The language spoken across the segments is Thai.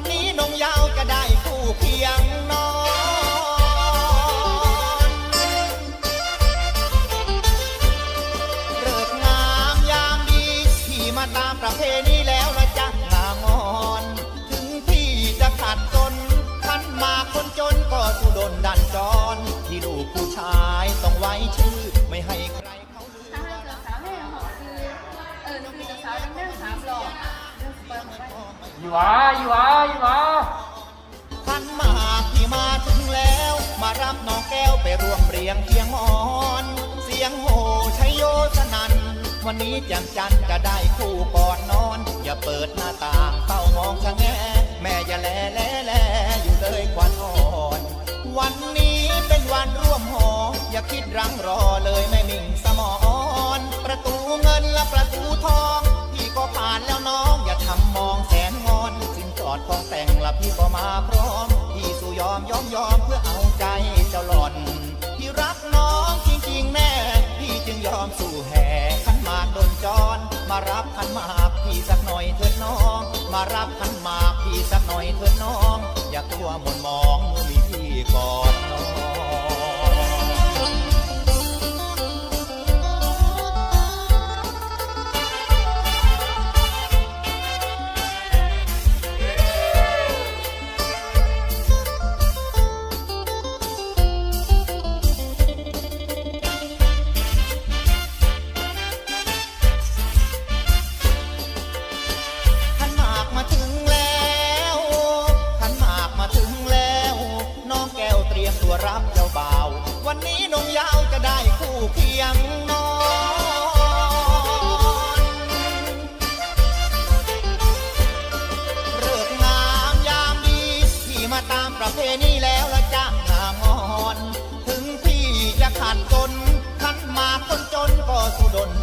นนี้นงยาวก็ได้ อยู่หวาอยู่หวาอยู่หวาขันหมาที่มาถึงแล้ว มารับน้องแก้วไปร่วมเรียงเคียงอ่อน เสียงโห่ชัยโยสนัน วันนี้แจมจันทร์จะได้คู่ก่อนนอน อย่าเปิดหน้าต่างเฝ้ามองชะแงแม่อย่าแลแลแลอยู่เลยควันอ่อน วันนี้เป็นวันร่วมหอ อย่าคิดรังรอเลยแม่มิ่ง พี่ก็มาพร้อมพี่สู่ยอมยอมยอมเพื่อเอาใจเจ้าหล่อนพี่รักน้องจริงๆแน่พี่จึงยอมสู่แห่ขันหมากโดนจอนมารับขันหมากพี่สักหน่อยเถิดน้อง มารับขันหมากพี่สักหน่อยเถิดน้อง อย่ากลัวหมนมองเมื่อมีพี่กอดน้อง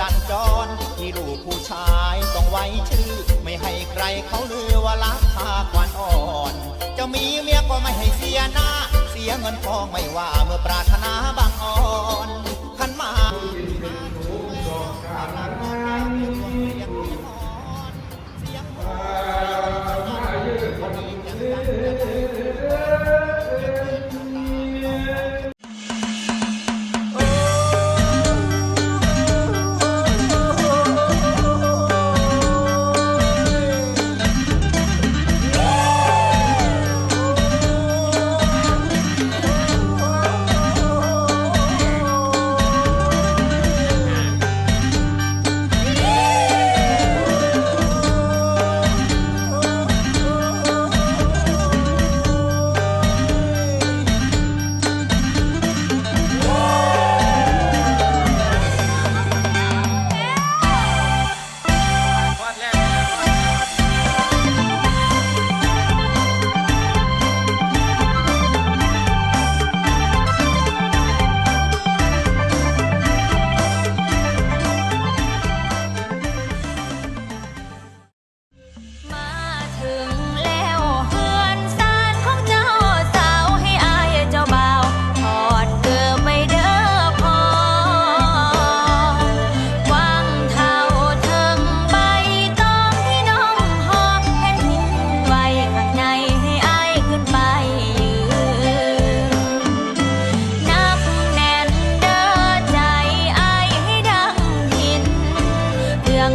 ดันจรที่ลูกผู้ชายต้องไว้ชื่อ ไม่ให้ใครเขาลือว่ารักพาควันอ่อน จะมีเมียก็ไม่ให้เสียหน้า เสียเงินทองไม่ว่าเมื่อปรารถนาบางอ่อนขันมากเ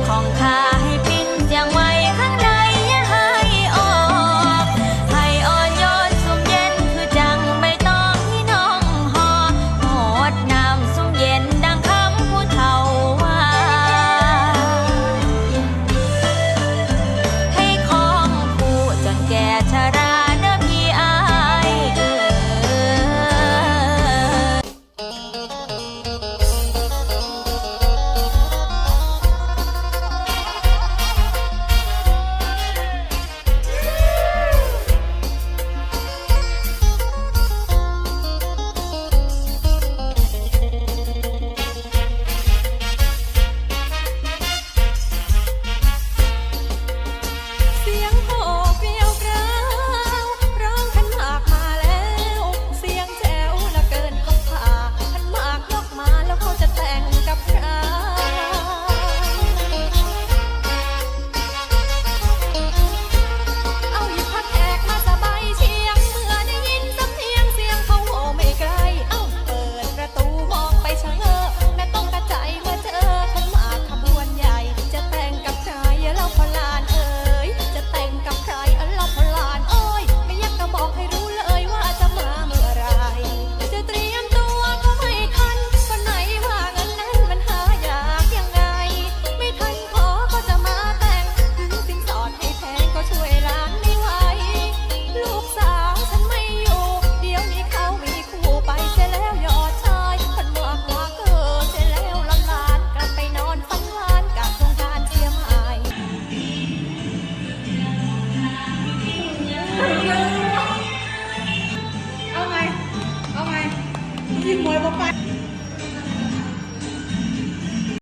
ขอ